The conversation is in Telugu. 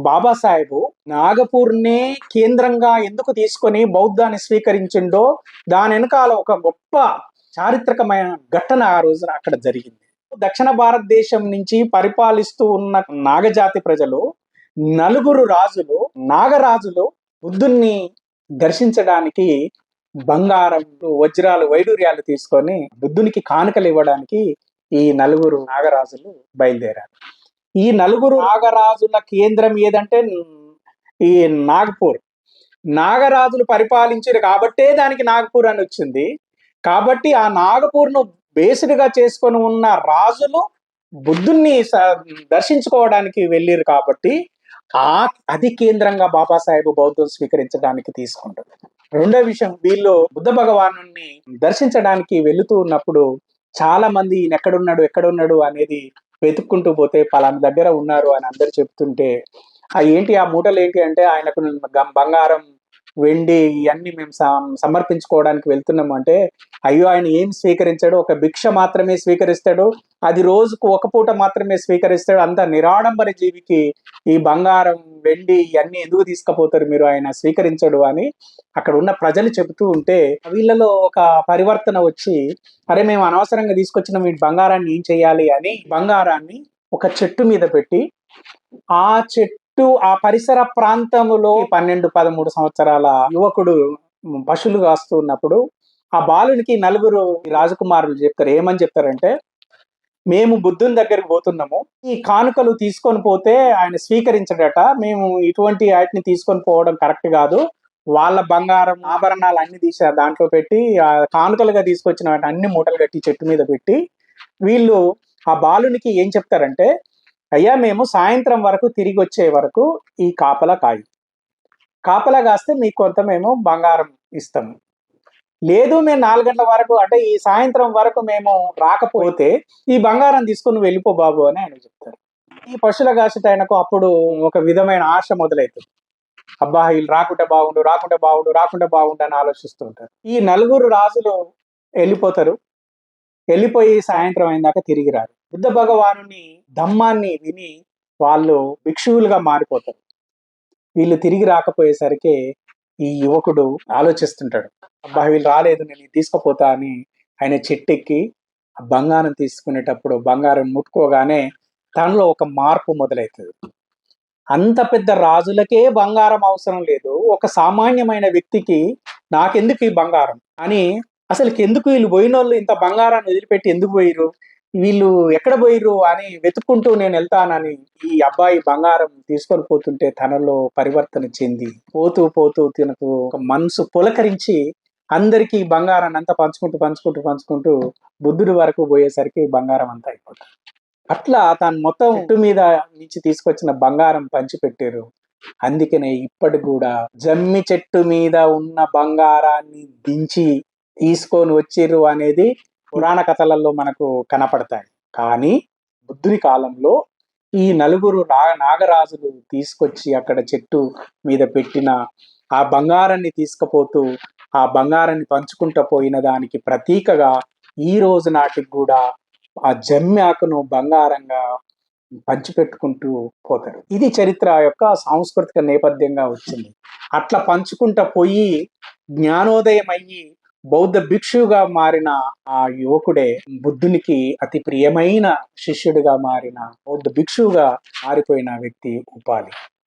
బాబాసాహెబు నాగపూర్నే కేంద్రంగా ఎందుకు తీసుకొని బౌద్ధాన్ని స్వీకరించిండో దాని వెనకాల ఒక గొప్ప చారిత్రకమైన ఘటన ఆ రోజున అక్కడ జరిగింది. దక్షిణ భారతదేశం నుంచి పరిపాలిస్తూ ఉన్న నాగజాతి ప్రజలు నలుగురు రాజులు నాగరాజులు బుద్ధుణ్ణి దర్శించడానికి బంగారం వజ్రాలు వైడూర్యాలు తీసుకొని బుద్ధునికి కానుకలు ఇవ్వడానికి ఈ నలుగురు నాగరాజులు బయలుదేరారు. ఈ నలుగురు నాగరాజుల కేంద్రం ఏదంటే ఈ నాగపూర్. నాగరాజులు పరిపాలించారు కాబట్టే దానికి నాగపూర్ అని వచ్చింది. కాబట్టి ఆ నాగపూర్ను బేస్డ్గా చేసుకొని ఉన్న రాజులు బుద్ధుణ్ణి దర్శించుకోవడానికి వెళ్ళారు కాబట్టి ఆ అది కేంద్రంగా బాబాసాహెబ్ బౌద్ధం స్వీకరించడానికి తీసుకుంటారు. రెండో విషయం వీళ్ళు బుద్ధ భగవాను దర్శించడానికి వెళుతూ ఉన్నప్పుడు చాలా మంది ఈయన ఎక్కడున్నాడు ఎక్కడున్నాడు అనేది వెతుక్కుంటూ పోతే పలానా దగ్గర ఉన్నారు అని అందరు చెప్తుంటే ఆ ఏంటి ఆ మూటలు ఏంటి? అంటే ఆయనకు బంగారం వెండి ఇవన్నీ మేము సమర్పించుకోవడానికి వెళ్తున్నాము. అంటే అయ్యో ఆయన ఏం స్వీకరించాడు ఒక భిక్ష మాత్రమే స్వీకరిస్తాడు అది రోజుకు ఒక పూట మాత్రమే స్వీకరిస్తాడు అంత నిరాడంబర జీవికి ఈ బంగారం వెండి ఇవన్నీ ఎందుకు తీసుకుపోతారు మీరు? ఆయన స్వీకరించడు అని అక్కడ ఉన్న ప్రజలు చెబుతూ ఉంటే వీళ్ళలో ఒక పరివర్తన వచ్చి అరే మేము అనవసరంగా తీసుకొచ్చిన మీ బంగారాన్ని ఏం చేయాలి అని బంగారాన్ని ఒక చెట్టు మీద పెట్టి ఆ చెట్టు ఆ పరిసర ప్రాంతములో పన్నెండు పదమూడు సంవత్సరాల యువకుడు పశువులు కాస్తున్నప్పుడు ఆ బాలునికి నలుగురు రాజకుమారులు చెప్తారు. ఏమని చెప్తారంటే మేము బుద్ధుని దగ్గరికి పోతున్నాము. ఈ కానుకలు తీసుకొని పోతే ఆయన స్వీకరించడట. మేము ఇటువంటి వాటిని తీసుకొని పోవడం కరెక్ట్ కాదు. వాళ్ళ బంగారం ఆభరణాలు అన్ని తీసారు దాంట్లో పెట్టి ఆ కానుకలుగా తీసుకొచ్చిన వాటిని అన్ని మూటలు కట్టి చెట్టు మీద పెట్టి వీళ్ళు ఆ బాలునికి ఏం చెప్తారంటే అయ్యా మేము సాయంత్రం వరకు తిరిగి వచ్చే వరకు ఈ కాపలా కాయి. కాపలా కాస్తే మీకు కొంత మేము బంగారం ఇస్తాము లేదు మేము నాలుగు గంటల వరకు అంటే ఈ సాయంత్రం వరకు మేము రాకపోతే ఈ బంగారం తీసుకుని వెళ్ళిపో బాబు అని ఆయన చెప్తారు. ఈ పశువుల కాసేట ఆయనకు అప్పుడు ఒక విధమైన ఆశ మొదలవుతుంది అబ్బా వీళ్ళు రాకుండా బాగుండు రాకుండా బాగుండు రాకుండా బాగుండు అని ఆలోచిస్తుంటారు ఈ నలుగురు రాజులు వెళ్ళిపోతారు. వెళ్ళిపోయి సాయంత్రం అయిందాక తిరిగి రారు. బుద్ధ భగవానుని ధమ్మాన్ని విని వాళ్ళు భిక్షువులుగా మారిపోతారు. వీళ్ళు తిరిగి రాకపోయేసరికి ఈ యువకుడు ఆలోచిస్తుంటాడు. అబ్బా వీళ్ళు రాలేదు నేను తీసుకుపోతా అని ఆయన చెట్టెక్కి బంగారం తీసుకునేటప్పుడు బంగారం ముట్టుకోగానే తనలో ఒక మార్పు మొదలవుతుంది అంత పెద్ద రాజులకే బంగారం అవసరం లేదు. ఒక సామాన్యమైన వ్యక్తికి నాకెందుకు ఈ బంగారం? అని అసలు ఎందుకు వీళ్ళు పోయిన వాళ్ళు ఇంత బంగారాన్ని వదిలిపెట్టి ఎందుకు పోయిరు వీళ్ళు ఎక్కడ పోయిర్రు అని వెతుక్కుంటూ నేను వెళ్తానని ఈ అబ్బాయి బంగారం తీసుకొని పోతుంటే తనలో పరివర్తన చెంది పోతూ పోతూ తినకు ఒక మనసు పులకరించి అందరికీ బంగారాన్ని అంతా పంచుకుంటూ పంచుకుంటూ పంచుకుంటూ బుద్ధుడి వరకు పోయేసరికి బంగారం అంతా అయిపోతుంది. అట్లా తాను మొత్తం చెట్టు మీద నుంచి తీసుకొచ్చిన బంగారం పంచిపెట్టారు. అందుకనే ఇప్పటికి కూడా జమ్మి చెట్టు మీద ఉన్న బంగారాన్ని దించి తీసుకొని వచ్చిర్రు అనేది పురాణ కథలలో మనకు కనపడతాయి. కానీ బుద్ధుని కాలంలో ఈ నలుగురు రా నాగరాజులు తీసుకొచ్చి అక్కడ చెట్టు మీద పెట్టిన ఆ బంగారాన్ని తీసుకుపోతూ ఆ బంగారాన్ని పంచుకుంటూ పోయిన దానికి ప్రతీకగా ఈ రోజు నాటికి కూడా ఆ జమ్మి బంగారంగా పంచిపెట్టుకుంటూ పోతారు. ఇది చరిత్ర యొక్క సాంస్కృతిక నేపథ్యంగా వచ్చింది. అట్లా పంచుకుంటా పోయి జ్ఞానోదయం అయ్యి బౌద్ధ భిక్షువుగా మారిన ఆ యువకుడే బుద్ధునికి అతి ప్రియమైన శిష్యుడిగా మారిన బౌద్ధ భిక్షువుగా మారిపోయిన వ్యక్తి ఉపాలి.